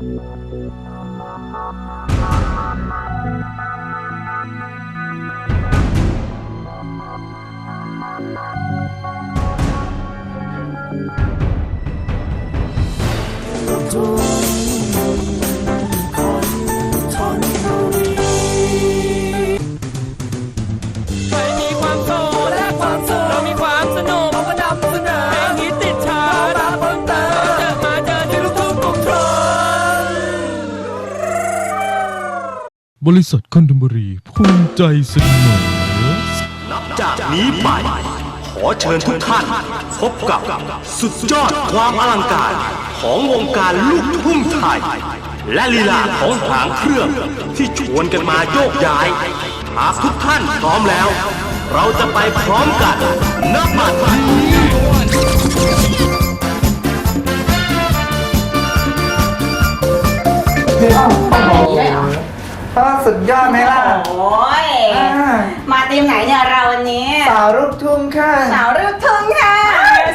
ใค บริษัทคอนดมบรีภูมิใจเสนอจากนี้ไป ขอเชิญทุกท่าน พบกับสุดยอดความอลังการของวงการลูกทุ่งไทย และลีลาของหางเครื่องที่ชวนกันมาโยกย้าย หากทุกท่านพร้อมแล้ว เราจะไปพร้อมกันนับบัดนี้ ก็สุดยอดไหมล่ะ โอ้ยอ่า มาทีมไหนเนี่ยเราวันนี้ สาวลูกทุ่งค่ะ สาวลูกทุ่งค่ะ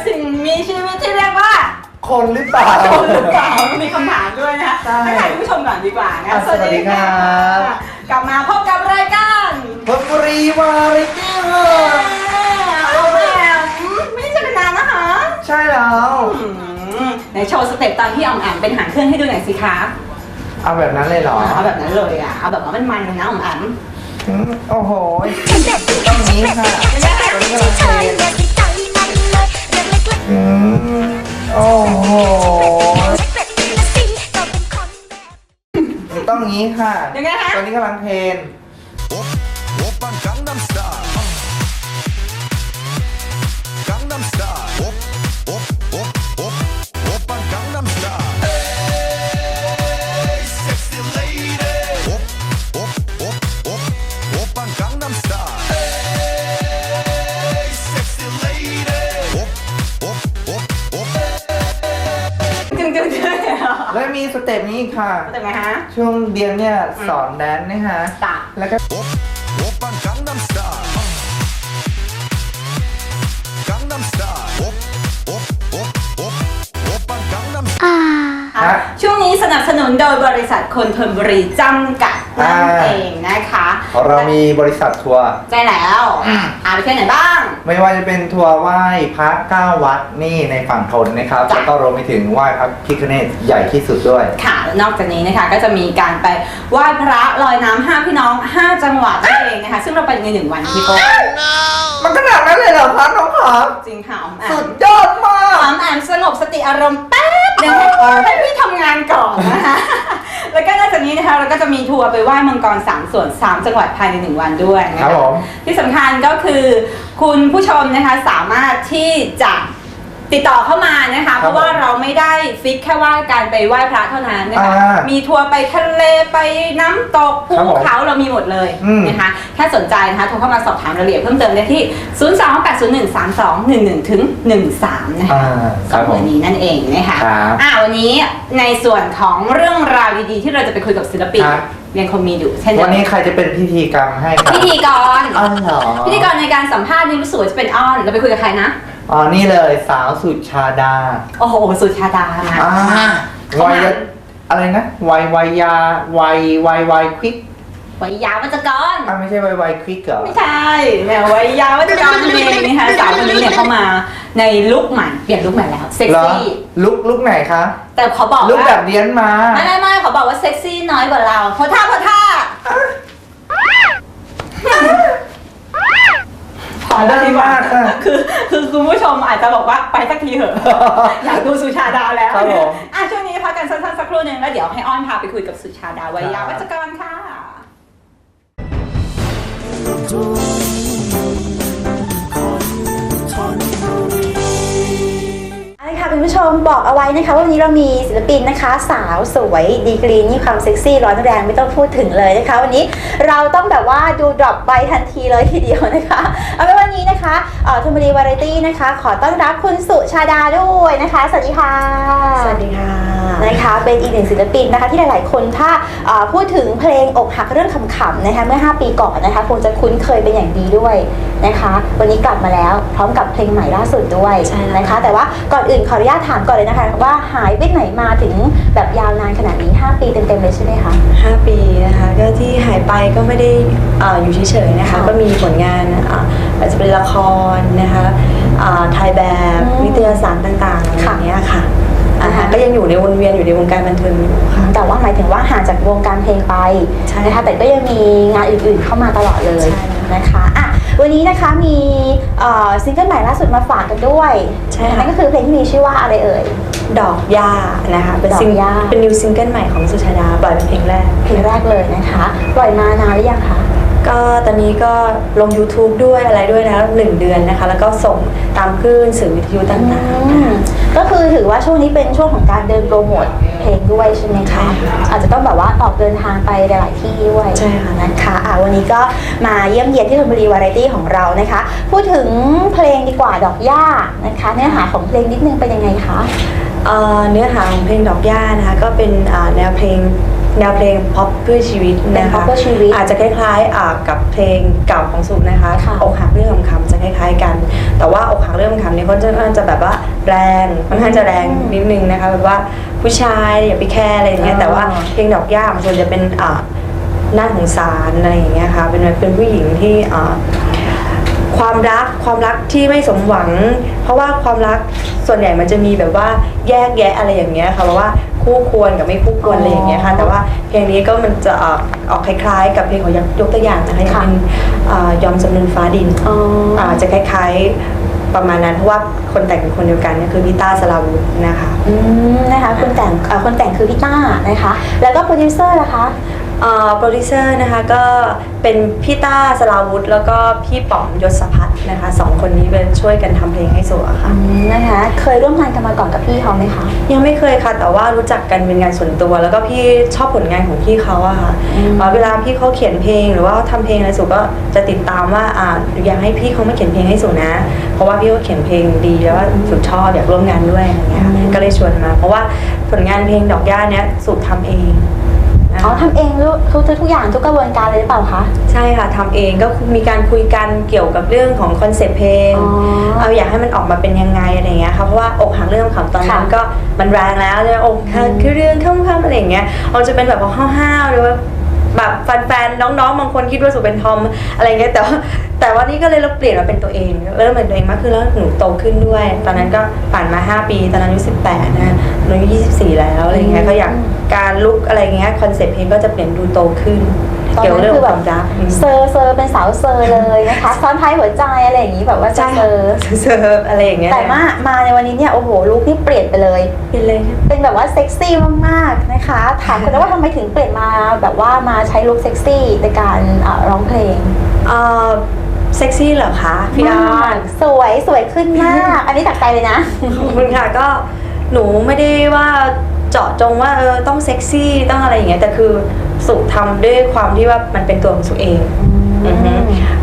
สิ่งมีชีวิตที่เรียกว่าคนหรือเปล่าคนหรือเปล่ามีคำถามด้วยนะคะใช่ให้ถ่ายผู้ชมก่อนดีกว่านะอะสวัสดีครับ กลับมาพบกับรายการพบบุรีวาไรตี้เอาแหมไม่ใช่เป็นนานนะคะใช่แล้ว อืมในโชว์สเต็ปตอนที่ออมแอมเป็นหางเครื่องให้ดูหน่อยสิคะ เอาแบบนั้นเลยเหรอเอาแบบนั้นเลยอะเอาแบบว่ามันมันๆเลยนะออมแอมอืมโอ้โหต้องนี้ค่ะตอนนี้กำลังเทรนอืมโอ้โหต้องงี้ค่ะยังไงคะตอนนี้กำลังเทรน ต็ปนี้อีกค่ะ เป็นไงฮะ ช่วงเดียนเนี่ยสอนแดนซ์นะฮะ จ้ะ แล้วก็ 옵 오빤 강남스타일 강남스타일 옵옵옵옵 오빤 강남스타일 ค่ะ ช่วงนี้สนับสนุนโดยบริษัทคนทนบุรีจำกัดนั่นเองนะคะเรามีบริษัททัวร์ใช่แล้วพาไปเที่ยวไหนบ้าง ไม่ว่าจะเป็นทัวร์ไหว้พระเก้าวัดนี่ในฝั่งทนนะครับจ้ะแล้วก็รวมไปถึงไหว้พระพิฆเนศใหญ่ที่สุดด้วย ค่ะแล้วนอกจากนี้นะคะก็จะมีการไปไหว้พระลอยน้ำห้าพี่น้อง5จังหวัดนั่นเองนะคะ ซึ่งเราไปในหนึ่งวันพี่โก้มันขนาดนั้นเลยเหรอครับน้องครับจริงค่ะออมแอสุมดยอดมาออกมแอมสงบสติอารมณ์แป๊บนึงให้ให้พี่ทำงานก่อนนะคะ แล้วก็นอกจากนี้นะคะเราก็จะมีทัวร์ไปไหว้มังกรสามส่วน3จังหวัดภายในหนึ่งวันด้วยนะครัคะบผม ที่สำคัญก็คือคุณผู้ชมนะคะสามารถที่จะ ติดต่อเข้ามานะคะ เพราะว่าเราไม่ได้ฟิกแค่ว่าการไปไหว้พระเท่านั้นนะคะ อ่ามีมีทัวร์ไปทะเลไปน้ำตกภูครับผมเขาเรามีหมดเลยอืม นะคะ ถ้าสนใจนะคะโทรเข้ามาสอบถามรายละเอียดเพิ่มเติมได้ที่ 028013211ถึง13 นะคะอ่าคสอรังบเบผอม ร์นี้นั่นเองนะคะครับอ่าวันนี้ในส่วนของเรื่องราวดีๆ ที่เราจะไปคุยกับศิลปินครับ ยังคงมีอยู่เช่นเดิวันมนี้ใครจะเป็นพิธีกรรมให้ครับพิธีกรอ๋อเหรอ พิธีกรในการสัมภาษณ์นี่รู้สึกว่าจะเป็นอ้อน เราไปคุยกับใครนะ อ๋อ นี่เลยสาวสุชาดาโอ้โหสุชาดามาอ่าเข้าวัยมาอะไรนะวัยวัยยาวัยวัยวัยควิกวัยยาวัจกรอะไม่ใช่วัยวัยควิกเหรอไม่ใช่แหมวัยยาวัจกรนั่นเองนะคะสาวคนนี้เนี่ยเข้ามาในลุคใหม่เปลี่ยนลุคใหม่แล้วเซ็กเหรอซี่ลุกลุกไหนคะแต่เขาบอกลุกว่าแบบเลี้ยนมาไม่ไม่ไม่เขาบอกว่าเซ็กซี่น้อยกว่าเราเพราะท่าเพราะท่า พอแล้วดีกว่ามากค่ะ คือคือคุณผู้ชมอาจจะบอกว่าไปสักทีเถอะ อยากดูสุชาดาแล้วครับผม อะช่วงนี้พักกันสั้นๆสักครู่หนึ่งแล้วเดี๋ยวให้อ้อนพาไปคุยกับสุชาดาวัยยาวัจกรค่ะเอ ค่ะคุณผู้ชมบอกเอาไว้นะคะว่าวันนี้เรามีศิลปินนะคะ สาวสวยดีกรีนี่ความเซ็กซี่ร้อนแรงไม่ต้องพูดถึงเลยนะคะ วันนี้เราต้องแบบว่าดูดรอปไปทันทีเลยทีเดียวนะคะเอาเป็นวันนี้นะคะเอ่อทุมบุรีวาไรตี้นะคะ ขอต้อนรับคุณสุชาดาด้วยนะคะสวัสดีค่ะสวัสดีค่ะ นะคะเป็นอีกหนึ่งศิลปินนะคะที่หลาย ๆ คนถ้าเอ่อพูดถึงเพลงอกหักเรื่องขำๆนะคะเมื่อ 5 ปีก่อนนะคะคงจะคุ้นเคยเป็นอย่างดีด้วยนะคะ วันนี้กลับมาแล้วพร้อมกับเพลงใหม่ล่าสุดด้วยใช่แล้ว นะคะ แต่ว่าก่อนอื่นขออนุญาตถามก่อนเลยนะคะ ว่าหายไปไหนมาถึงแบบยาวนานขนาดนี้ 5 ปีเต็มๆเลยใช่ไหมคะ 5 ปีนะคะก็ที่หายไปก็ไม่ได้เอ่ออยู่เฉยๆนะคะค่ะก็มีผลงานอะอาจจะเป็นละครนะคะอ่าถ่ายแบบอืม นิตยสารต่างๆอะไรอย่างเงี้ยค่ะอ่าอ่าฮะก็ยังอยู่ในวนเวียนอยู่ในวงการบันเทิงอยู่ค่ะ แต่ว่าหมายถึงว่าห่างจากวงการเพลงไปใช่นะคะแต่ก็ยังมีงานอื่นๆเข้ามาตลอดเลยใช่ค่ะ นะคะอะ วันนี้นะคะมีเอ่อซิงเกิลใหม่ล่าสุดมาฝากกันด้วยใช่ค่ะ นั่นก็คือเพลงที่มีชื่อว่าอะไรเอ่ย ดอกหญ้านะคะ เป็นดอกซิงหญ้า เป็นนิวซิงเกิลใหม่ของสุชาดาปล่อยเป็นเพลงแรก เพลงแรกเลยนะคะ ปล่อยมานานหรือยังคะ ก็ตอนนี้ก็ลง YouTube ด้วยอะไรด้วยนะหนึ่งเดือนนะคะ แล้วก็ส่งตามคลื่นสื่อวิทยุต่างๆอืนะคะมก็คือถือว่าช่วงนี้เป็นช่วงของการเดินโปรโมทเพลงด้วยใช่ไหมใช่คะค่ะอาจจะต้องแบบว่าออกเดินทางไปหลายๆที่ด้วยใช่ค่ะ นะคะอะวันนี้ก็มาเยี่ยมเยียนที่ธนบุรีวาไรตี้ของเรานะคะ พูดถึงเพลงดีกว่าดอกหญ้านะคะเนื้อหาของเพลงนิดนึงเป็นยังไงคะ เอ่อเนื้อหาของเพลงดอกหญ้านะคะก็เป็นอ่าแนวเพลง แนวเพลงพ็อปเพื่อชีวิตเป็นนะคะ pop เพื่อชีวิตอาจจะคล้ายๆอ่ากับเพลงเก่าของสุนะคะค่ะอกหักเรื่องคำๆจะคล้าย ๆ กัน แต่ว่าอกหักเรื่องคำเนี่ยเขาจะจะแบบว่าแรงค่อนข้างจะแรงนิดนึงนะคะแบบว่าผู้ชายอย่าไปแคร์อะไรอย่างเงี้ยแต่ว่าเพลงดอกหญ้ามันส่วนจะเป็นอ่าน่าสงสารอะไรอย่างเงี้ยค่ะเป็นเป็นผู้หญิงที่อ่า ความรักความรักที่ไม่สมหวัง เพราะว่าความรักส่วนใหญ่มันจะมีแบบว่าแยกแยะอะไรอย่างเงี้ยค่ะเพราะว่า คู่ควรกับไม่คู่ควรอะไรอย่างเงี้ยค่ะ แต่ว่าเพลงนี้ก็มันจะออกออกคล้ายๆ กับเพลงของยกยกตัวอย่างนะคะอย่างค่ะเป็นอ่ายอมจำนนฟ้าดินอ๋ออ่าจะคล้ายๆประมาณนั้นเพราะว่าคนแต่งเป็นคนเดียวกันก็คือพี่ต้าสลาวุธนะคะอืมนะคะคนแต่งเอ่อคนแต่งคือพี่ต้านะคะ แล้วก็โปรดิวเซอร์ล่ะคะ โปรดิวเซอร์นะคะก็เป็นพี่ต้าสลาวุธ แล้วก็พี่ป๋อมยศพัฒน์นะคะสองคนนี้เป็นช่วยกันทำเพลงให้โซอะค่ะอืมนะคะ เคยร่วมงานกันมาก่อนกับพี่เขาไหมคะ ยังไม่เคยค่ะ แต่ว่ารู้จักกันเป็นงานส่วนตัว แล้วก็พี่ชอบผลงานของพี่เขาอะค่ะอืม เอ่อเวลาพี่เขาเขียนเพลงหรือว่าทำเพลงอะไรสุก็จะติดตามว่าอ่าอยากให้พี่เขามาเขียนเพลงให้สุนะ เพราะว่าพี่เขาเขียนเพลงดีแล้วว่าสุชอบอยากร่วมงานด้วยอะไรเงี้ยค่ะก็เลยชวนมา เพราะว่าผลงานเพลงดอกหญ้าเนี้ยสุทำเองนะคะ อ๋อทำเองทุกทุกทุกอย่างทุกกระบวนการเลยหรือเปล่าคะ ใช่ค่ะทำเองก็มีการคุยกันเกี่ยวกับเรื่องของคอนเซปต์เพลงอ๋อเอาอยากให้มันออกมาเป็นยังไงอะไรเงี้ยค่ะเพราะว่าอกหักเรื่องขำตอนนั้นค่ะก็มันแรงแล้วเนี่ยอกหักคือเรื่องค่ำๆอะไรอย่างเงี้ยเราจะเป็นแบบว่าห้าวๆหรือว่า แบบแฟนๆน้องๆบางคนคิดว่าสุเป็นทอมอะไรเงี้ยแต่ว่าแต่ว่านี่ก็เลยเราเปลี่ยนมาเป็นตัวเองเริ่มเป็นตัวเองมากขึ้นแล้วหนูโตขึ้นด้วย ตอนนั้นก็ผ่านมา 5 ปี ตอนนั้นอายุ18นะหนูอายุ24 แล้วอะไรเงี้ยก็อยากการลุกอะไรเงี้ยคอนเซ็ปต์เพลงก็จะเปลี่ยนดูโตขึ้น ตอนเกี่ยวนั้เรื่อนงคือคแบวาบมรักอืม เซอร์เซอร์เป็นสาวเซอร์เลยนะคะซ้อนท้ายหัวใจอะไรอย่างนี้แบบว่าจะใช่เซอร์เซิร์ฟอะไรอย่างเงี้ยแต่มามาในวันนี้เนี่ยโอ้โหลุคนี่เปลี่ยนไปเลย เป็นเลยเป็นแบบว่าเซ็กซี่มากๆนะคะถามกันว่าทำไมถึงเปลี่ยนมาแบบว่ามาใช้ลุคเซ็กซี่ในการเอ่อร้องเพลงเอ่อเซ็กซี่เหรอคะพี่ดามากสวยสวยขึ้นมาก อันนี้จากใจเลยนะ ขอบคุณค่ะก็หนูไม่ได้ว่าเจาะจงว่าเออต้องเซ็กซี่ต้องอะไรอย่างเงี้ยแต่คือ สุทำด้วยความที่ว่ามันเป็นตัวของสุเองอือฮึ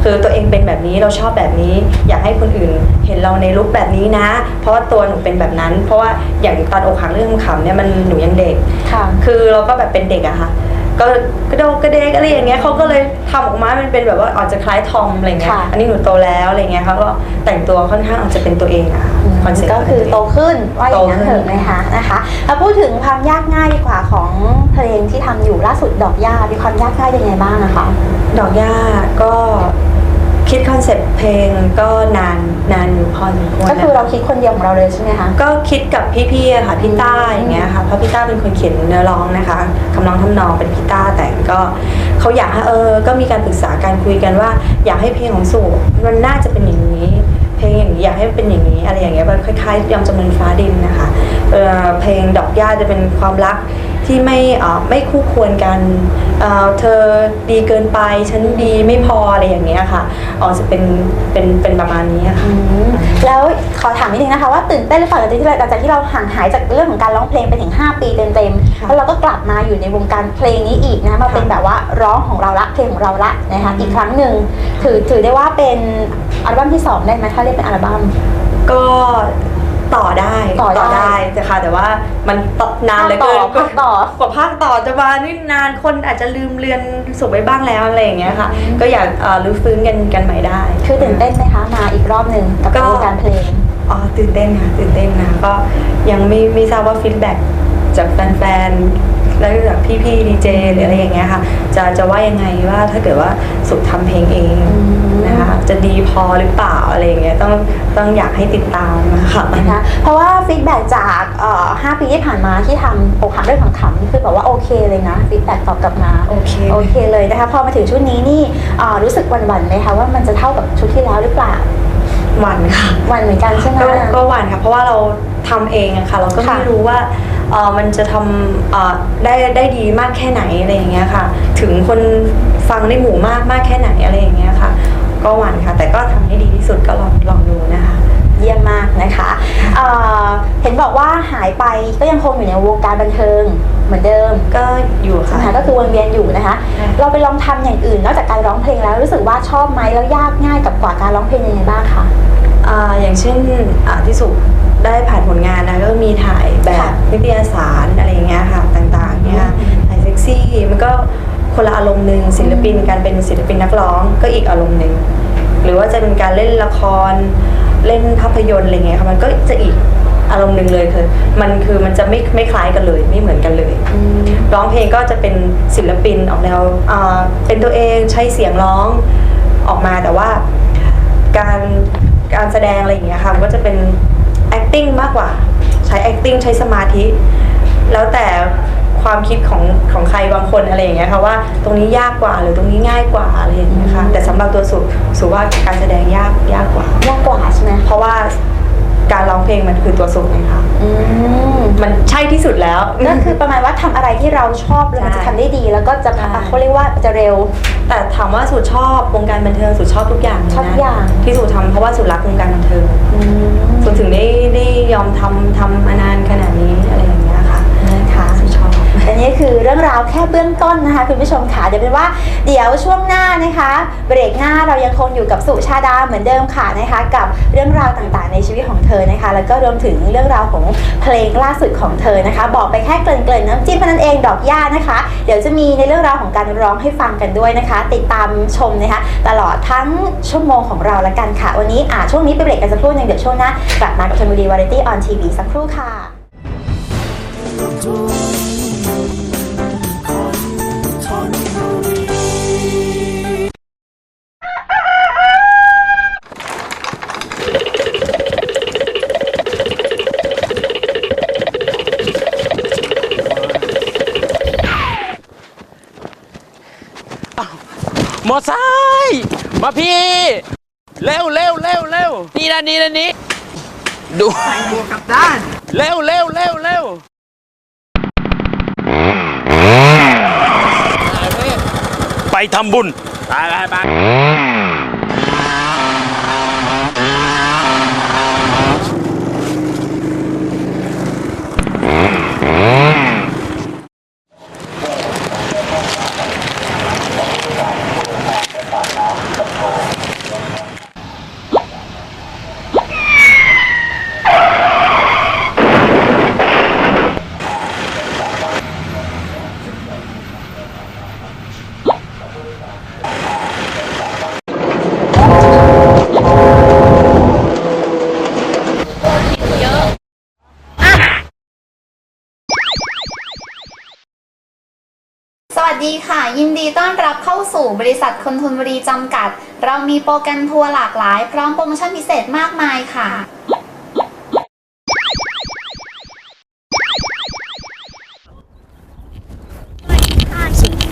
คือตัวเองเป็นแบบนี้เราชอบแบบนี้ อยากให้คนอื่นเห็นเราในลุคแบบนี้นะ เพราะว่าตัวหนูเป็นแบบนั้น เพราะว่าอย่างตอนอกหักเรื่องขำเนี่ยมันหนูยังเด็ก ค่ะ คือเราก็แบบเป็นเด็กอะค่ะ ก็กระโดดกระเดกอะไรอย่างเงี้ยเขาก็เลยทำออกมามันเป็นแบบว่าอาจจะคล้ายทอมอะไรเงี้ยค่ะ อันนี้หนูโตแล้วอะไรเงี้ยเขาก็แต่งตัวค่อนข้างอาจจะเป็นตัวเองอะคอนเซ็ปต์ ก็คือโตขึ้นว่าอย่างนั้นโตขึ้นเถอะนะคะนะคะแล้วพูดถึงความยากง่ายดีกว่าของเพลงที่ทำอยู่ล่าสุดดอกหญ้ามีความยากง่ายยังไงบ้างนะคะ ดอกหญ้าก็ คิดคอนเซ็ปต์เพลงก็นานนานอยู่พอสมควรก็คือนะเราคิดคนเดียวของเราเลยใช่ไหมคะก็คิดกับพี่ๆอะค่ะพี่ต้าอย่างเงี้ยค่ะเพราะพี่ต้าเป็นคนเขียนเนื้อร้องนะคะคำร้องทำนองเป็นพี่ต้าแต่งก็เขาอยากให้เออก็มีการปรึกษาการคุยกันว่า อยากให้เพลงของสู่มันน่าจะเป็นอย่างนี้ เพลงอย่างนี้อยากให้มันเป็นอย่างนี้ อะไรอย่างเงี้ยมันคล้ายๆยอมจำนวนฟ้าดินนะคะเออเพลงดอกหญ้าจะเป็นความรัก ที่ไม่เอ่อไม่คู่ควรกันเอ่อเธอดีเกินไปฉันดีไม่พออะไรอย่างเงี้ยค่ะอ๋อจะเป็นเป็นเป็นประมาณนี้อะค่ะ อืมแล้วขอถามนิดนึงนะคะว่าตื่นเต้นหรือเปล่าหลังจากที่เราหลังจากที่เราห่างหายจากเรื่องของการร้องเพลงไปถึง 5 ปีเต็มๆค่ะแล้วเราก็กลับมาอยู่ในวงการเพลงนี้อีกนะมาเป็นแบบว่าร้องของเราละเพลงของเราละนะคะอืมอีกครั้งหนึ่งถือถือได้ว่าเป็นอัลบั้มที่สองได้ไหมถ้าเรียกเป็นอัลบั้ม ก็ ต่อได้ต่อได้ แต่ค่ะ แต่ว่ามันตนานเหลือเกินภาคต่อ กว่าภาคต่อจะมานี่นานคนอาจจะลืมเรียนสุกไปบ้างแล้วอะไรอย่างเงี้ยค่ะก็อยากเอ่อรื้อฟื้นกันกันใหม่ได้ คือตื่นเต้นไหมคะ มาอีกรอบหนึ่งกับก็ วงการเพลง อ๋อตื่นเต้นค่ะตื่นเต้นนะก็ยังไม่ไม่ทราบว่าฟีดแบ็กจากแฟนๆแล้วจากพี่ๆดีเจหรืออะไรอย่างเงี้ยค่ะ จะจะว่ายังไงว่าถ้าเกิดว่าสุดทำเพลงเองนะคะจะดีพอหรือเปล่า อะไรอย่างเงี้ยต้องต้องอยากให้ติดตามนะคะนะคะเพราะว่าฟีดแบ็จากเอ่อ5ปีที่ผ่านมาที่ทำอกหักเรื่องขำๆนี่คือแบบว่าโอเคเลยนะฟีดแบ็ตอบกลับมาโอเคโอเคเลยนะคะพอมาถึงชุดนี้นี่เอ่อรู้สึกหวั่นๆไหมคะว่ามันจะเท่ากับชุดที่แล้วหรือเปล่าหวันค่ะหวั่นเหมือนกันใช่ไหม ก็ก็หวั่นค่ะ เพราะว่าเราทำเองอะค่ะ เราก็ไม่ค่ะ รู้ว่าเออมันจะทำเอ่อได้ได้ดีมากแค่ไหนอะไรอย่างเงี้ยค่ะ ถึงคนฟังได้หมู่มากมากแค่ไหนอะไรอย่างเงี้ยค่ะ ก็หวั่นค่ะ แต่ก็ทำให้ดีที่สุดก็ลองลองดูนะคะ เยี่ยมมากนะคะเอ่อเห็นบอกว่าหายไปก็ยังคงอยู่ในวงการบันเทิงเหมือนเดิมก็อยู่ค่ะนะคะก็คือวนเวียนอยู่นะคะใช่เราไปลองทำอย่างอื่นนอกจากการร้องเพลงแล้วรู้สึกว่าชอบไหมแล้วยากง่ายกับกว่าการร้องเพลงยังไงบ้างคะอ่าอย่างเช่นอ่าที่สุได้ผ่านผลงานนะก็มีถ่ายแบบค่ะนิตยสารอะไรอย่างเงี้ยค่ะต่างๆเนี่ยถ่ายเซ็กซี่มันก็ คนละอารมณ์หนึ่งศิลปินการเป็นศิลปินนักร้องก็อีกอารมณ์หนึ่งหรือว่าจะเป็นการเล่นละครเล่นภาพยนตร์อะไรเงี้ยค่ะมันก็จะอีกอารมณ์หนึ่งเลยคือมันคือมันจะไม่ไม่คล้ายกันเลยไม่เหมือนกันเลยร้องเพลงก็จะเป็นศิลปินออกแนวอ่าเป็นตัวเองใช้เสียงร้องออกมาแต่ว่าการการแสดงอะไรอย่างเงี้ยค่ะมันก็จะเป็น acting มากกว่า ใช้ acting ใช้สมาธิ แล้วแต่ ความคิดของของใครบางคนอะไรอย่างเงี้ยค่ะว่าตรงนี้ยากกว่าหรือตรงนี้ง่ายกว่าอะไรอย่างเงี้ยค่ะแต่สำหรับตัวสุสุว่าการแสดงยากยากกว่ายากกว่าใช่ไหมเพราะว่าการร้องเพลงมันคือตัวสุไงคะอืมมันใช่ที่สุดแล้ว ก็คือประมาณว่าทำอะไรที่เราชอบแล้วมันจะใช่ทำได้ดีแล้วก็จะใช่อะเขาเรียกว่าจะเร็ว แต่ถามว่าสุดชอบวงการบันเทิงสุดชอบทุกอย่างเลยนะชอบทุกอย่าง ที่สุดทำเพราะว่าสุดรักวงการบันเทิงอืมสุดถึงได้ได้ยอมทำทำมานานขนาดนี้ อันนี้คือเรื่องราวแค่เบื้องต้นนะคะคุณผู้ชมค่ะเดี๋ยวเป็นว่าเดี๋ยวช่วงหน้านะคะเบรกหน้าเรายังคงอยู่กับสุชาดาเหมือนเดิมค่ะนะคะ กับเรื่องราวต่างๆ ในชีวิตของเธอนะคะ แล้วก็รวมถึงเรื่องราวของเพลงล่าสุดของเธอนะคะ บอกไปแค่เกริ่นๆน้ำจิ้มเท่านั้นเองดอกย่านะคะ เดี๋ยวจะมีในเรื่องราวของการร้องให้ฟังกันด้วยนะคะ ติดตามชมนะคะ ตลอดทั้งชั่วโมงของเราละกันค่ะ วันนี้อ่าช่วงนี้ไปเบรกกันสักครู่หนึงเดี๋ยวช่วงหน้ากลับมากับชมบุรีวาไรตี้ออนทีวีสักครู่ค่ะ เร็วนี่นะนี่นะนี่ดูบวกกับด้าน เร็วเร็วเร็วเร็วไปทำบุญ ไปไปไป สวัสดีค่ะ ยินดีต้อนรับเข้าสู่ บริษัทคนทุนบุรีจำกัด เรามีโปรแกรมทัวร์หลากหลาย พร้อมโปรโมชั่นพิเศษมากมายค่ะ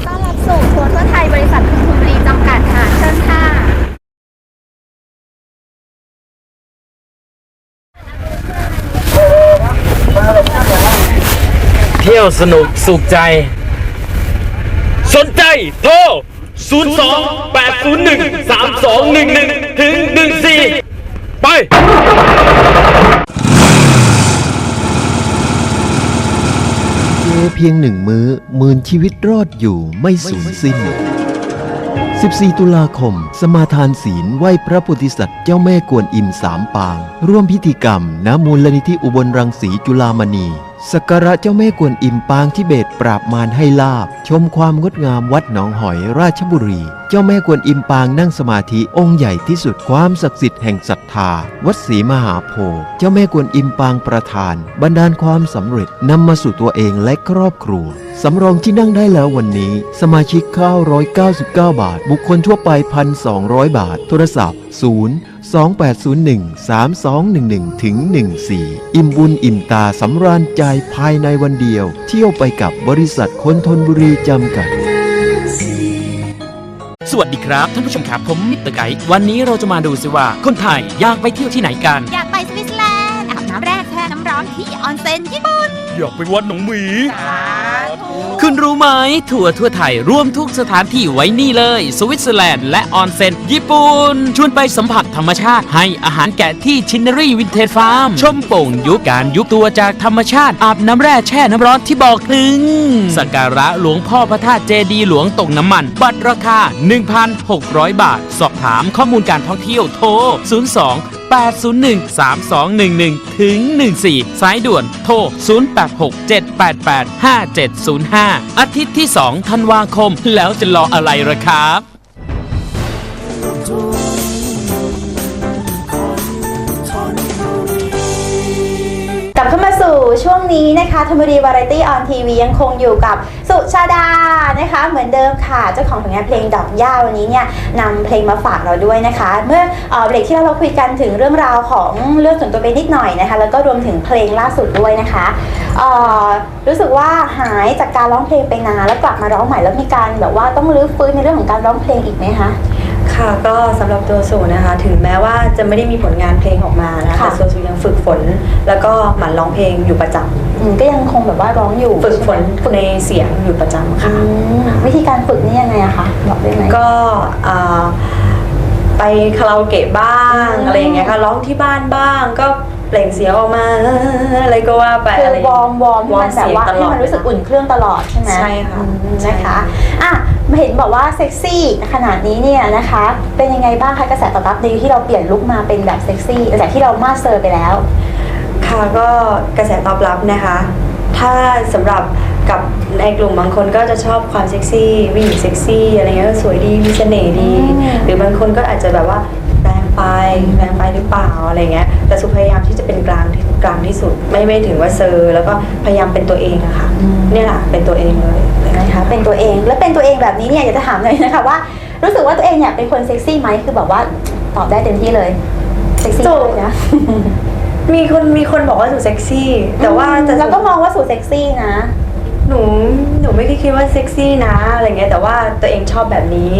ต้อนรับสู่ทัวร์ทั่วไทยบริษัทคนทุนบุรีจำกัดค่ะ เชิญค่ะ เที่ยวสนุกสุขใจ สนใจโทร 02 801 3211 ถึง 14 ไป เจอเพียงหนึ่งมื้อหมื่นชีวิตรอดอยู่ไม่สูญสิ้น 14 ตุลาคม สมาทานศีลไหว้พระโพธิสัตว์เจ้าแม่กวนอิมสามปาง ร่วมพิธีกรรมณมูลนิธิอุบลรังสีจุลามณี สักการะเจ้าแม่กวนอิมปางที่เบตปราบมารให้ลาบ ชมความงดงามวัดหนองหอยราชบุรี เจ้าแม่กวนอิมปางนั่งสมาธิองค์ใหญ่ที่สุดความศักดิ์สิทธิ์แห่งศรัทธา วัดศรีมหาโพธิ์เจ้าแม่กวนอิมปางประธาน บรรดาลความสำเร็จนำมาสู่ตัวเองและครอบครัวสำรองที่นั่งได้แล้ววันนี้ สมาชิก 999 บาท บุคคลทั่วไป 1,200 บาท โทรศัพท์ 0 2801 3211 ถึง 14 อิ่มบุญอิ่มตาสำราญใจภายในวันเดียว เที่ยวไปกับบริษัทคนทนบุรีจำกัด สวัสดีครับ ท่านผู้ชมครับผมมิสเตอร์ไกด์วันนี้เราจะมาดูสิว่า คนไทยอยากไปเที่ยวที่ไหนกัน อยากไปสวิตเซอร์แลนด์อาบน้ำแร่แช่น้ำร้อนที่ออนเซ็นญี่ปุ่นอยากไปวัดหนองหมี คุณรู้ไหมทัวร์ทั่วไทยรวมทุกสถานที่ไว้นี่เลย สวิตเซอร์แลนด์และออนเซ็นญี่ปุ่นชวนไปสัมผัสธรรมชาติให้อาหารแกะที่ชินนอรี่วินเทจฟาร์ม ชมโป่งยุการยุบตัวจากธรรมชาติ อาบน้ำแร่แช่น้ำร้อนที่บอกถึงสักการะหลวงพ่อพระธาตุเจดีหลวงตกน้ำมัน บัตรราคา 1,600 บาท สอบถามข้อมูลการท่องเที่ยวโทร 02 801 3211 ถึง 14 สายด่วนโทร 086 788 5705 อาทิตย์ที่ 2 ธันวาคม แล้วจะรออะไรล่ะครับ สู่ช่วงนี้นะคะธรรมดีวาไรตี้ออนทีวียังคงอยู่กับสุชาดานะคะ เหมือนเดิมค่ะเจ้าของผลงานเพลงดอกหญ้าวันนี้เนี่ยนำเพลงมาฝากเราด้วยนะคะ เมื่อเบรกที่แล้วเราคุยกันถึงเรื่องราวของเรื่องส่วนตัวไปนิดหน่อยนะคะ แล้วก็รวมถึงเพลงล่าสุดด้วยนะคะรู้สึกว่าหายจากการร้องเพลงไปนานแล้วกลับมาร้องใหม่แล้วมีการแบบว่าต้องรื้อฟื้นในเรื่องของการร้องเพลงอีกไหมคะ ค่ะก็สำหรับตัวสูนะคะ ถึงแม้ว่าจะไม่ได้มีผลงานเพลงออกมานะค่ะแต่ตัวสูยังฝึกฝน แล้วก็หมั่นร้องเพลงอยู่ประจำอืมก็ยังคงแบบว่าร้องอยู่ฝึกฝนในเสียงอยู่ประจำอืค่ะมวิธีการฝึกนี่ยังไงอะคะบอกได้ไหมก็อ่าไปคาราโอเกะบ้างอืมอะไรอย่างเงี้ยค่ะร้องที่บ้านบ้างก็เปล่งเสียงออกมาอะไรก็ว่าไปคืออะไรวอร์มวอร์มให้มันแบบว่าเสียงตให้ลอดมันรู้สึกอุ่นเครื่องตลอดใช่ไหมใช่ค่ะอืมใช่นะคะค่ะอะมา เห็นบอกว่าเซ็กซี่ขนาดนี้เนี่ยนะคะ เป็นยังไงบ้างคะกระแสตอบรับดีที่เราเปลี่ยนลุคมาเป็นแบบเซ็กซี่หลังจากที่เรามาสเซอร์ไปแล้ว ค่ะก็กระแสตอบรับนะคะ ถ้าสำหรับกับในกลุ่มบางคนก็จะชอบความเซ็กซี่วิ่งเซ็กซี่อะไรเงี้ยก็สวยดีมีเสน่ห์ดีอืมหรือบางคนก็อาจจะแบบว่าแรง ไปแรงไปหรือเปล่าอะไรเงี้ยแต่สุพยายามที่จะเป็นกลางที่กลางที่สุด ไม่ไม่ถึงว่าเซอร์แล้วก็พยายามเป็นตัวเองอะค่ะเนี่ยแหละเป็นตัวเองเลยนะคะเป็นตัวเองแล้วเป็นตัวเองแบบนี้เนี่ยอยากจะถามหน่อยนะคะว่ารู้สึกว่าตัวเองเนี่ยเป็นคนเซ็กซี่ไหมคือแบบว่าตอบได้เต็มที่เลยเซ็กซี่เลยนะมีคนมีคนบอกว่าหนูเซ็กซี่ แต่ว่าแต่เราก็มองว่าสู่เซ็กซี่นะ หนูหนูไม่เคยคิดว่าเซ็กซี่นะอะไรเงี้ยแต่ว่าตัวเองชอบแบบนี้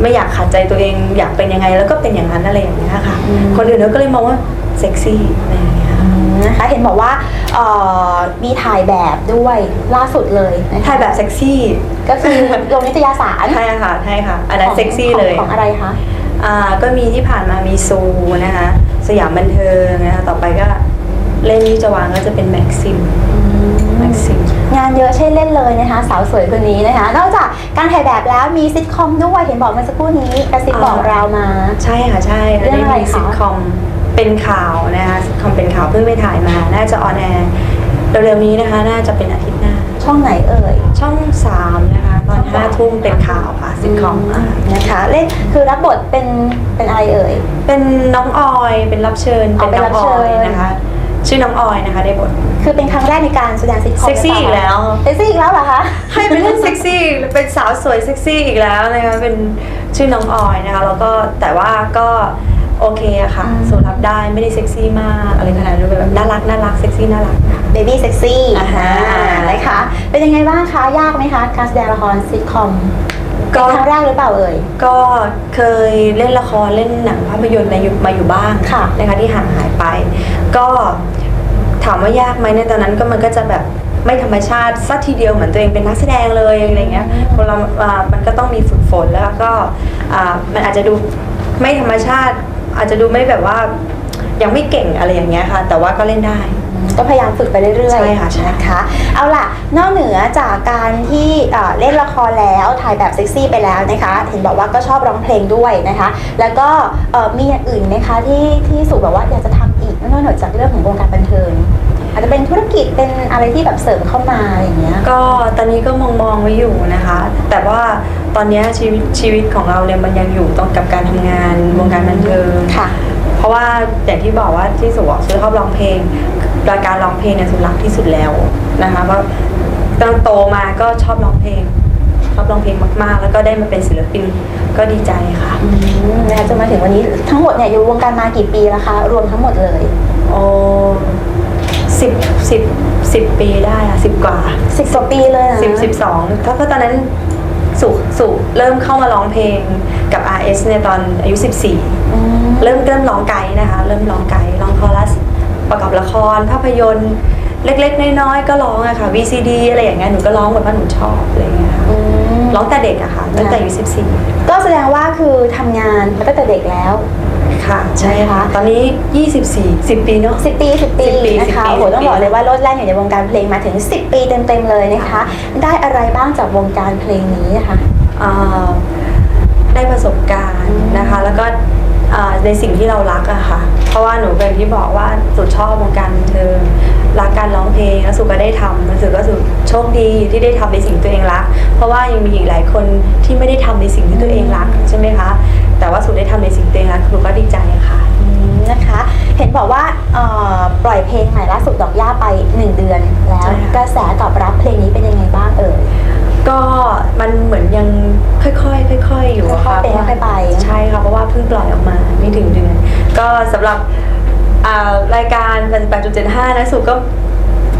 ไม่อยากขัดใจตัวเองอยากเป็นยังไงแล้วก็เป็นอย่างนั้นอะไรอย่างเงี้ยค่ะอืมคนอื่นเขาก็เลยมองว่าเซ็กซี่อะไรอย่างเงี้ยนะคะเห็นบอกว่าเอ่อมีถ่ายแบบด้วยล่าสุดเลยนะคะถ่ายแบบเซ็กซี่ก็คือลงนิตยสารใช่ค่ะใช่ค่ะอันนั้นของเซ็กซี่เลยของของอะไรคะอ่าก็มีที่ผ่านมามีซูนะคะสยามบันเทิงนะคะต่อไปก็เล่นที่จะวางก็จะเป็นแม็กซิมแม็กซิม งานเยอะใช่เล่นเลยนะคะ สาวสวยคนนี้นะคะ นอกจากการถ่ายแบบแล้วมีซิทคอมด้วยเห็นบอกเมื่อสักครู่นี้กระซิบบอกเรามา ใช่ค่ะใช่เรื่องอะไรมีคะซิทคอมเป็นข่าวนะคะซิทคอมเป็นข่าวเพิ่งไปถ่ายมา น่าจะออนแอร์เร็วๆนี้นะคะ น่าจะเป็นอาทิตย์หน้า ช่องไหนเอ่ย ช่องสามนะคะตอนห้าทุ่มเป็นข่าวค่ะซิทคอมอะนะคะเล่นคือรับบทเป็นเป็นอะไรเอ่ย เป็นน้องออยเป็นรับเชิญอ๋เป็อนเป็นน้องรับอเชิอญยนะคะ ชื่อน้องออยนะคะในบท คือเป็นครั้งแรกในการแสดงซิทคอมเซ็กซี่อีกแล้ว เซ็กซี่อีกแล้วเหรอคะ ให้ไปเล่นเซ็กซี่เป็นสาวสวยเซ็กซี่อีกแล้วนะคะเป็นชื่อน้องออยนะคะแล้วก็แต่ว่าก็โอเคอะค่ะอืมส่วนรับได้ไม่ได้เซ็กซี่มากอะไรขนาดนั้นแบบน่ารักน่ารักเซ็กซี่น่ารักเบบี้เซ็กซี่อ่าฮะนะคะเป็นยังไงบ้างคะยากไหมคะการแสดงละครซิทคอมก็เป็นครั้งแรกหรือเปล่าเอ่ย ก็เคยเล่นละครเล่นหนังภาพยนตร์มาอยู่มาอยู่บ้างค่ะนะคะที่ห่างหายไป ก็ถามว่ายากไหมในตอนนั้นก็มันก็จะแบบไม่ธรรมชาติสักทีเดียวเหมือนตัวเองเป็นนักแสดงเลยอะไรเงี้ยคนเราอ่ามันก็ต้องมีฝึกฝนแล้วก็อ่ามันอาจจะดูไม่ธรรมชาติ อาจจะดูไม่แบบว่ายังไม่เก่งอะไรอย่างเงี้ยค่ะ แต่ว่าก็เล่นได้ ก็พยายามฝึกไปเรื่อยๆใช่ค่ะใช่ นะคะ เอาล่ะ นอกเหนือจากการที่เอ่อเล่นละครแล้วถ่ายแบบเซ็กซี่ไปแล้วนะคะ เห็นบอกว่าก็ชอบร้องเพลงด้วยนะคะ แล้วก็เอ่อมีอย่างอื่นไหมคะที่ที่สุแบบว่าอยากจะทำอีก นอกเหนือจากเรื่องของวงการบันเทิงอาจจะเป็นธุรกิจเป็นอะไรที่แบบเสริมเข้ามาอะไรอย่างเงี้ยก็ตอนนี้ก็มองมองๆไว้อยู่นะคะ แต่ว่าตอนเนี้ยชีวิตชีวิตของเราเนี่ยมันยังอยู่ต้องกับการทำงานวงการบันเทิงค่ะ เพราะว่าอย่างที่บอกว่าที่สุบอกสุชอบร้องเพลงรายการร้องเพลงเนี่ยสุรักที่สุดแล้วนะคะเพราะตั้งโตมาก็ชอบร้องเพลงช อบร้องเพลงมาก ๆ แล้วก็ได้มาเป็นศิลปินก็ดีใจค่ะ อืมนะคะจนมาถึงวันนี้ทั้งหมดเนี่ยอยู่วงการมากี่ปีแล้วคะ รวมทั้งหมดเลย โอ้สิบสิบสิบปีได้อะสิบกว่าสิบกว่าปีเลยนะสิบสิบสองถ้าก็ตอนนั้นสุสุเริ่มเข้ามาร้องเพลงกับ RS เนี่ยตอนอายุ 14 อืมเริ่มเริ่มร้องไกด์นะคะ เริ่มร้องไกด์ร้องคอรัสประกอบละครภาพยนตร์ เล็กๆ น้อยๆ ก็ร้องอะค่ะ VCD อะไรอย่างเงี้ยหนูก็ร้องหมดเพราะหนูชอบอะไรอย่างเงี้ยค่ะอืม ร้องแต่เด็กอะค่ะตั้งแต่อายุ14 ก็แสดงว่าคือทำงานมาตั้งแต่เด็กแล้ว ค่ะใช่ค่ะ ตอนนี้ 24 10 ปีเนาะ สิบปีสิบปีสิบปีนะคะสิบปีโอ้โหต้องสิบปีบอกเลยว่าโลดแล่นอยู่ในวงการเพลงมาถึง 10 ปีเต็มๆเลยนะคะ ได้อะไรบ้างจากวงการเพลงนี้นะคะอ่าได้ประสบการณ์นะคะ แล้วก็อ่าในสิ่งที่เรารักอะค่ะ เพราะว่าหนูเป็นที่บอกว่าสุดชอบวงการบันเทิง รักการร้องเพลงแล้วสุก็ได้ทำแล้วสุก็สุโชคดีที่ได้ทำในสิ่งที่ตัวเองรัก เพราะว่ายังมีอีกหลายคนที่ไม่ได้ทำในสิ่งที่ตัวเองรักใช่ไหมคะ แต่ว่าสุได้ทำในสิ่งที่ตัวเองรักสุก็ดีใจค่ะอืมนะคะ เห็นบอกว่าเอ่อปล่อยเพลงใหม่ล่าสุดดอกย่าไป 1 เดือนแล้วใช่ค่ะกระแสตอบรับเพลงนี้เป็นยังไงบ้างเอ่ยก็มันเหมือนยังค่อยๆค่อยๆอยู่อะค่ะค่อยๆเป็นค่อยๆไปใช่ค่ะเพราะว่าเพิ่งปล่อยออกมาไม่ถึงเดือน ก็สำหรับ อ่ารายการ88.75นะสุก็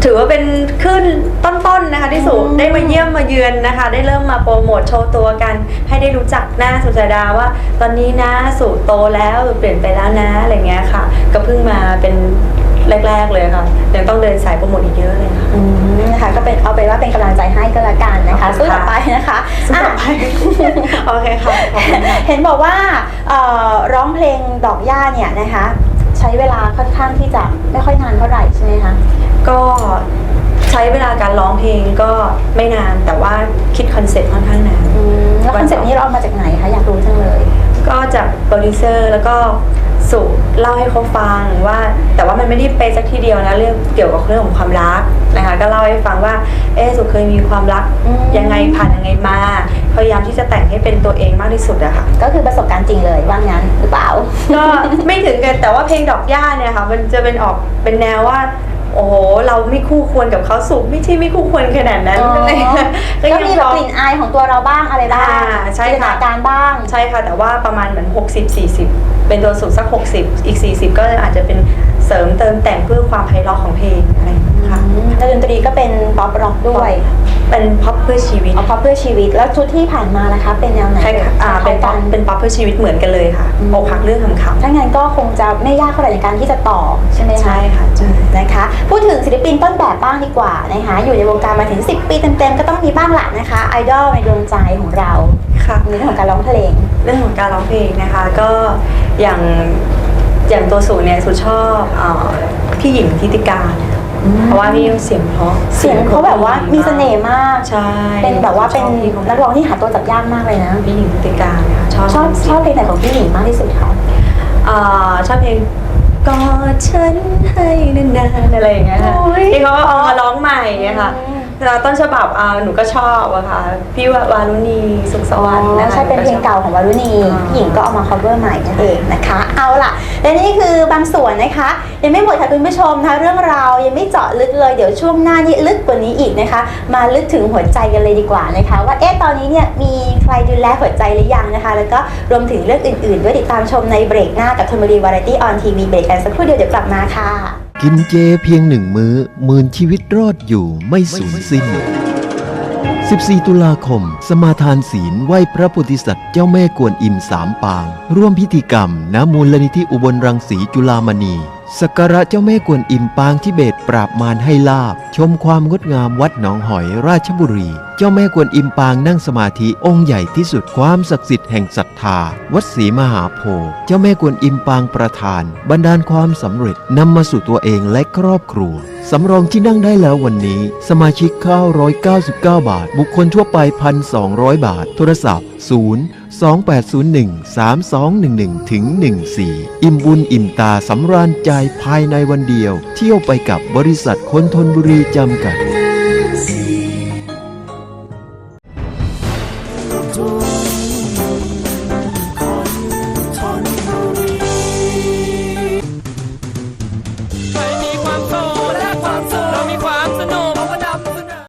ถือว่าเป็นขึ้นต้นๆนะคะที่สุได้มาเยี่ยมมาเยือนนะคะ ได้เริ่มมาโปรโมทโชว์ตัวกัน ให้ได้รู้จักหน้าสุจดาว่า ตอนนี้นะสุโตแล้วเปลี่ยนไปแล้วนะอะไรเงี้ยค่ะ ก็เพิ่งมาเป็นแรก ๆ เลยค่ะยังต้องเดินสายโปรโมทอีกเยอะเลยค่ะ อืมนะคะก็เป็นเอาเป็นว่าเป็นกำลังใจให้ก็แล้วกันนะคะขอบคุณสู้ต่อค่ะ ไปนะคะสู้ต่อไปอะโอเคค่ะขอบคุณค่ะ เห็นบอกว่าเอ่อร้องเพลงดอกย่าเนี่ยนะคะ ใช้เวลาค่อนข้างที่จะไม่ค่อยนานเท่าไหร่ใช่ไหมคะก็ใช้เวลาการร้องเพลงก็ไม่นานแต่ว่าคิดคอนเซ็ปต์ค่อนข้างนาน อืมแล้วคอนเซ็ปต์นี้เราเอามาจากไหนคะอยากรู้จังเลย ก็จากโปรดิวเซอร์แล้วก็สุเล่าให้เขาฟังว่า แต่ว่ามันไม่ได้ไปสักทีเดียวนะเรื่องเกี่ยวกับเรื่องของความรักนะคะก็เล่าให้ฟังว่า เอ๊ะสุเคยมีความรักอืมยังไงผ่านยังไงมาพยายามที่จะแต่งให้เป็นตัวเองมากที่สุดอะค่ะก็คือประสบการณ์จริงเลยว่างั้นหรือเปล่าก็ไม่ถึงกันแต่ว่าเพลงดอกหญ้าเนี่ยค่ะมันจะเป็นออกเป็นแนวว่า โอ้โหเราไม่คู่ควรกับเขาสุขไม่ใช่ไม่คู่ควรขนาดนั้นอ๋ออะไรเงี้ยก็มีแบบพอกลิ่นอายของตัวเราบ้างอะไรบ้างอ่าใช่จินตค่ะ นาการบ้าง ใช่ค่ะ แต่ว่าประมาณเหมือน 60 40 เป็นตัวสุดสัก 60 อีก 40 ก็อาจจะเป็นเสริมเติมแต่งเพื่อความไพเราะของเพลงอะไรอย่างเงี้ยค่ะแล้วดนตรีก็เป็นป๊อปร็อกด้วย เป็นพ็อปเพื่อชีวิตเอาป๊อปเพื่อชีวิต แล้วชุดที่ผ่านมานะคะ เป็นแนวไหนใช่ค่ะอ่าเป็นป๊อปคล้ายๆกัเป็นป๊อปเพื่อชีวิตเหมือนกันเลยค่ะอืมอกหักเรื่องขำถ้างั้นก็คงจะไม่ยากเท่าไหร่ในการที่จะต่อใช่ไหมๆคะใช่ค่ะใช่นะคะ พูดถึงศิลปินต้นแบบบ้างดีกว่านะคะอยู่ในวงการมาถึง 10 ปีเต็มๆก็ต้องมีบ้างละนะคะไอดอลในดวงใจของเราค่ะในเรื่องของการร้องเพลง เรื่องของการร้องเพลงนะคะก็อย่างอย่างตัวสูเนี่ยสูชอบเออพี่หญิงทิติการ เพราะว่าพี่เสียงเพราะเสียงเขาแบบว่ามีเสน่ห์มากใช่เป็นแบบว่าเป็นชอบพี่เขานักร้องที่หาตัวจับยากมากเลยนะพี่หญิงทิติการค่ะชอบชอบเสีชยองบเพลงไหนของพี่หญิงมากที่สุดคะอ่าชอบเพลงกอดฉันให้นานๆอะไรอย่างเงี้ยค่ะโอ้ยที่เขาเอามาร้องใหม่อะค่ะ แล้วต้นฉบับอ่าหนูก็ชอบอะค่ะ พี่ววารุณีสุขสวัสดิ์นะคะ ใช่เป็นเพลงเก่าของวารุณีอ่าพี่หญิงก็เอามา cover ใหม่นั่นเองนะคะ เอาล่ะ และนี่คือบางส่วนนะคะ ยังไม่หมดค่ะคุณผู้ชมนะคะเรื่องราวยังไม่เจาะลึกเลยเดี๋ยวช่วงหน้านี้ลึกกว่านี้อีกนะคะ มาลึกถึงหัวใจกันเลยดีกว่านะคะ ว่าเอ๊ะตอนนี้เนี่ยมีใครดูแลหัวใจหรือยังนะคะ แล้วก็รวมถึงเรื่องอื่นๆ ด้วยติดตามชมในเบรกหน้ากับธนบุรีวาไรตี้ออนทีวีเบรกกันสักครู่เดียวเดี๋ยวกลับมาค่ะ กินเจเพียงหนึ่งมื้อหมื่นชีวิตรอดอยู่ไม่สูญสิ้น 14 ตุลาคม สมาทานศีลไหว้พระโพธิสัตว์เจ้าแม่กวนอิมสามปาง ร่วมพิธีกรรมณมูลนิธิอุบลรังสีจุลามณี สักการะเจ้าแม่กวนอิมปางทิเบตปราบมารให้ลาบ ชมความงดงามวัดหนองหอยราชบุรี เจ้าแม่กวนอิมปางนั่งสมาธิองค์ใหญ่ที่สุดความศักดิ์สิทธิ์แห่งศรัทธา วัดศรีมหาโพธิ์เจ้าแม่กวนอิมปางประธาน บรรดาลความสำเร็จนำมาสู่ตัวเองและครอบครัวสำรองที่นั่งได้แล้ววันนี้ สมาชิก999 บาท บุคคลทั่วไป 1,200 บาท โทรศัพท์ 0 2801 3211 ถึง 14 อิ่มบุญอิ่มตาสำราญใจภายในวันเดียว เที่ยวไปกับบริษัทคนทนบุรีจำกัด